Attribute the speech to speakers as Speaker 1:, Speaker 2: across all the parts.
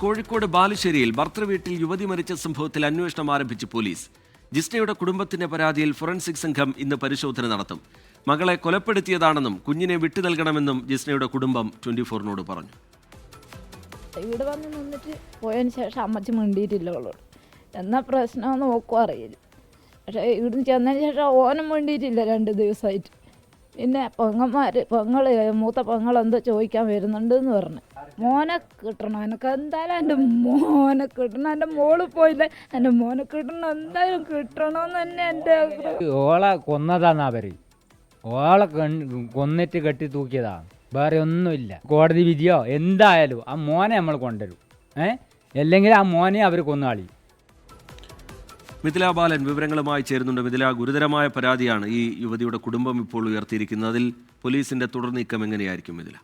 Speaker 1: കോഴിക്കോട് ബാലുശ്ശേരിയിൽ ഭർത്തൃവീട്ടിൽ യുവതി മരിച്ച സംഭവത്തിൽ അന്വേഷണം ആരംഭിച്ചു പോലീസ്. ജിസ്നയുടെ കുടുംബത്തിന്റെ പരാതിയിൽ ഫോറൻസിക് സംഘം ഇന്ന് പരിശോധന നടത്തും. മകളെ കൊലപ്പെടുത്തിയതാണെന്നും കുഞ്ഞിനെ വിട്ടു നൽകണമെന്നും ജിസ്നയുടെ കുടുംബം ട്വന്റി ഫോറിനോട് പറഞ്ഞു.
Speaker 2: ഇവിടെ വന്ന് നിന്നിട്ട് പോയതിന് ശേഷം അമ്മച്ചി മിണ്ടിയിട്ടില്ല അവളോട്. എന്നാ പ്രശ്നം നോക്കും അറിയില്ല. പക്ഷേ ഇവിടുന്ന് ചെന്നതിന് ശേഷം ഓനും മിണ്ടിയിട്ടില്ല രണ്ട് ദിവസമായിട്ട്. പിന്നെ പെങ്ങന്മാർ പൊങ്ങൾ മൂത്ത പെങ്ങൾ എന്തോ ചോദിക്കാൻ വരുന്നുണ്ട് എന്ന് പറഞ്ഞു. മോനെ കിട്ടണം എനിക്ക് എന്തായാലും എന്റെ മോനെ കിട്ടണം എന്റെ മോൾ പോയില്ല എന്റെ മോനെ കിട്ടണം എന്തായാലും കിട്ടണമെന്ന് തന്നെ എന്റെ
Speaker 3: ഓളെ കൊന്നതാന്നാ അവർ ഓളെ കൊന്നിട്ട് കെട്ടി തൂക്കിയതാ. വേറെ ഒന്നുമില്ല. കോടതി വിധിയോ എന്തായാലും ആ മോനെ നമ്മൾ കൊണ്ടുവരും. ഏ? അല്ലെങ്കിൽ ആ മോനെ അവർ കൊന്നാളി.
Speaker 1: മിഥില ബാലൻ വിവരങ്ങളുമായി ചേരുന്നുണ്ട്. മിഥില ഗുരുതരമായ പരാതിയാണ് ഈ യുവതിയുടെ കുടുംബം ഇപ്പോൾ ഉയർത്തിയിരിക്കുന്നത്. അതിൽ പോലീസിന്റെ തുടർ നീക്കം എങ്ങനെയായിരിക്കും മിഥില?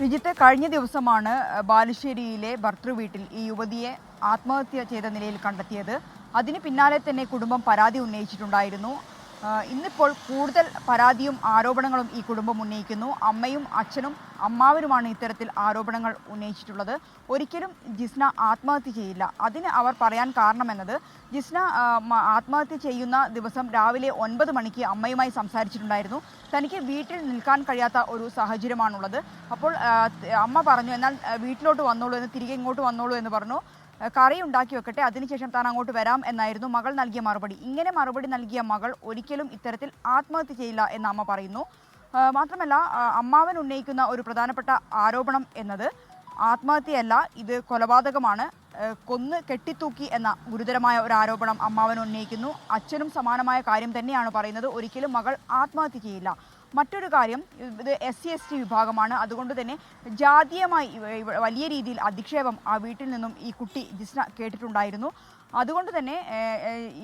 Speaker 4: വിജിത്ത് കഴിഞ്ഞ ദിവസമാണ് ബാലുശ്ശേരിയിലെ ഭർത്തൃവീട്ടിൽ ഈ യുവതിയെ ആത്മഹത്യ ചെയ്ത നിലയിൽ കണ്ടെത്തിയത്. അതിന് പിന്നാലെ തന്നെ കുടുംബം പരാതി ഉന്നയിച്ചിട്ടുണ്ടായിരുന്നു. ഇന്നിപ്പോൾ കൂടുതൽ പരാതിയും ആരോപണങ്ങളും ഈ കുടുംബം ഉന്നയിക്കുന്നു. അമ്മയും അച്ഛനും അമ്മാവരുമാണ് ഇത്തരത്തിൽ ആരോപണങ്ങൾ ഉന്നയിച്ചിട്ടുള്ളത്. ഒരിക്കലും ജിസ്ന ആത്മഹത്യ ചെയ്യില്ല. അതിന് അവർ പറയാൻ കാരണമെന്നത് ജിസ്ന ആത്മഹത്യ ചെയ്യുന്ന ദിവസം രാവിലെ ഒൻപത് മണിക്ക് അമ്മയുമായി സംസാരിച്ചിട്ടുണ്ടായിരുന്നു. തനിക്ക് വീട്ടിൽ നിൽക്കാൻ കഴിയാത്ത ഒരു സാഹചര്യമാണുള്ളത്. അപ്പോൾ അമ്മ പറഞ്ഞു എന്നാൽ വീട്ടിലോട്ട് വന്നോളൂ എന്ന് തിരികെ ഇങ്ങോട്ട് വന്നോളൂ എന്ന് പറഞ്ഞു. കറി ഉണ്ടാക്കി വെക്കട്ടെ അതിനുശേഷം താൻ അങ്ങോട്ട് വരാം എന്നായിരുന്നു മകൾ നൽകിയ മറുപടി. ഇങ്ങനെ മറുപടി നൽകിയ മകൾ ഒരിക്കലും ഇത്തരത്തിൽ ആത്മഹത്യ ചെയ്യില്ല എന്ന് അമ്മ പറയുന്നു. മാത്രമല്ല അമ്മാവൻ ഉന്നയിക്കുന്ന ഒരു പ്രധാനപ്പെട്ട ആരോപണം എന്നത് ആത്മഹത്യയല്ല ഇത് കൊലപാതകമാണ്. കൊന്ന് കെട്ടിത്തൂക്കി എന്ന ഗുരുതരമായ ഒരു ആരോപണം അമ്മാവൻ ഉന്നയിക്കുന്നു. അച്ഛനും സമാനമായ കാര്യം തന്നെയാണ് പറയുന്നത്. ഒരിക്കലും മകൾ ആത്മഹത്യ ചെയ്യില്ല. മറ്റൊരു കാര്യം ഇത് എസ് സി എസ് ടി വിഭാഗമാണ്. അതുകൊണ്ട് തന്നെ ജാതീയമായി വലിയ രീതിയിൽ അധിക്ഷേപം ആ വീട്ടിൽ നിന്നും ഈ കുട്ടി ജിസ്ന കേട്ടിട്ടുണ്ടായിരുന്നു. അതുകൊണ്ട് തന്നെ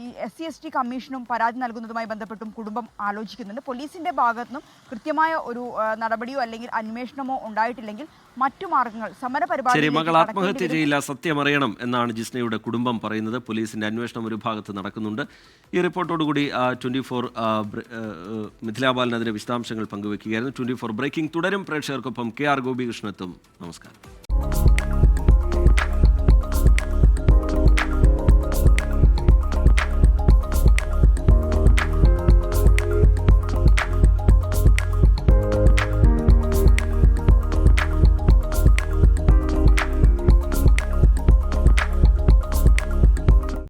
Speaker 4: ഈ എസ് സി എസ് ടി കമ്മീഷനും പരാതി നൽകുന്നതുമായി ബന്ധപ്പെട്ടും കുടുംബം ആലോചിക്കുന്നുണ്ട്. പോലീസിന്റെ ഭാഗത്തു നിന്നും കൃത്യമായ ഒരു നടപടിയോ അല്ലെങ്കിൽ അന്വേഷണമോ ഉണ്ടായിട്ടില്ലെങ്കിൽ മറ്റു മാർഗങ്ങൾ സമര
Speaker 1: ശരി മകൾ ആത്മഹത്യ. ചെയ്യില്ല സത്യമറിയണം എന്നാണ് ജിസ്നയുടെ കുടുംബം പറയുന്നത്. പോലീസിന്റെ അന്വേഷണം ഒരു ഭാഗത്ത് നടക്കുന്നുണ്ട്. ഈ റിപ്പോർട്ടോടുകൂടി ട്വന്റി ഫോർ മിഥിലാബാലൻ അതിന്റെ വിശദാംശങ്ങൾ പങ്കുവെക്കുകയായിരുന്നു. ട്വന്റി ഫോർ ബ്രേക്കിംഗ് തുടരും. പ്രേക്ഷകർക്കൊപ്പം കെ ആർ ഗോപികൃഷ്ണത്തും നമസ്കാരം.